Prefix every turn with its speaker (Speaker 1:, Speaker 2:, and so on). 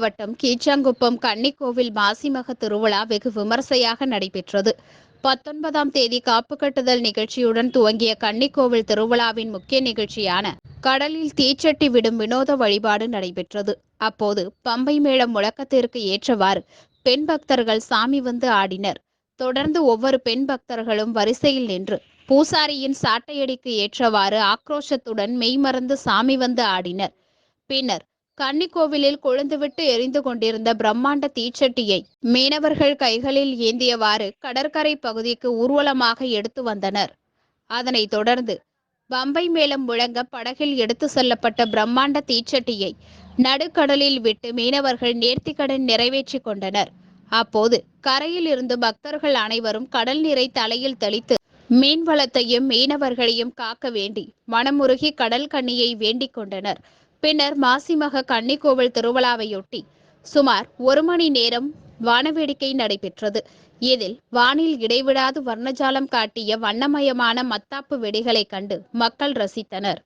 Speaker 1: மாவட்டம் கீச்சாங்குப்பம் கன்னிக்கோவில் மாசிமக திருவிழா வெகு விமர்சையாக நடைபெற்றது. பத்தொன்பதாம் தேதி காப்பு கட்டுதல் நிகழ்ச்சியுடன் துவங்கிய கன்னிக்கோவில் திருவிழாவின் முக்கிய நிகழ்ச்சியான கடலில் தீச்சட்டி விடும் வினோத வழிபாடு நடைபெற்றது. அப்போது பம்பை மேளம் முழக்கத்திற்கு ஏற்றவாறு பெண் பக்தர்கள் சாமி வந்து ஆடினர். தொடர்ந்து ஒவ்வொரு பெண் பக்தர்களும் வரிசையில் நின்று பூசாரியின் சாட்டையடிக்கு ஏற்றவாறு ஆக்ரோஷத்துடன் மெய்மறந்து சாமி வந்து ஆடினர். பின்னர் கன்னிக்கோவிலில் கொழுந்துவிட்டு எரிந்து கொண்டிருந்த பிரம்மாண்ட தீச்சட்டியை மீனவர்கள் கைகளில் ஏந்தியவாறு கடற்கரை பகுதிக்கு ஊர்வலமாக எடுத்து வந்தனர். அதனைத் தொடர்ந்து பம்பை மேளம் முழங்க படகில் எடுத்து செல்லப்பட்ட பிரம்மாண்ட தீச்சட்டியை நடுக்கடலில் விட்டு மீனவர்கள் நேர்த்திக்கடன் நிறைவேற்றிக் கொண்டனர். அப்போது கரையில் இருந்து பக்தர்கள் அனைவரும் கடல் நீரை தலையில் தெளித்து மீன் வளத்தையும் மீனவர்களையும் காக்க வேண்டி மனமுருகி கடல் கண்ணியை வேண்டிக் கொண்டனர். பின்னர் மாசிமக கன்னிக்கோவில் திருவிழாவையொட்டி சுமார் ஒரு மணி நேரம் வானவேடிக்கை நடைபெற்றது. இதில் வானில் இடைவிடாது வர்ணஜாலம் காட்டிய வண்ணமயமான மத்தாப்பு வெடிகளைக் கண்டு மக்கள் ரசித்தனர்.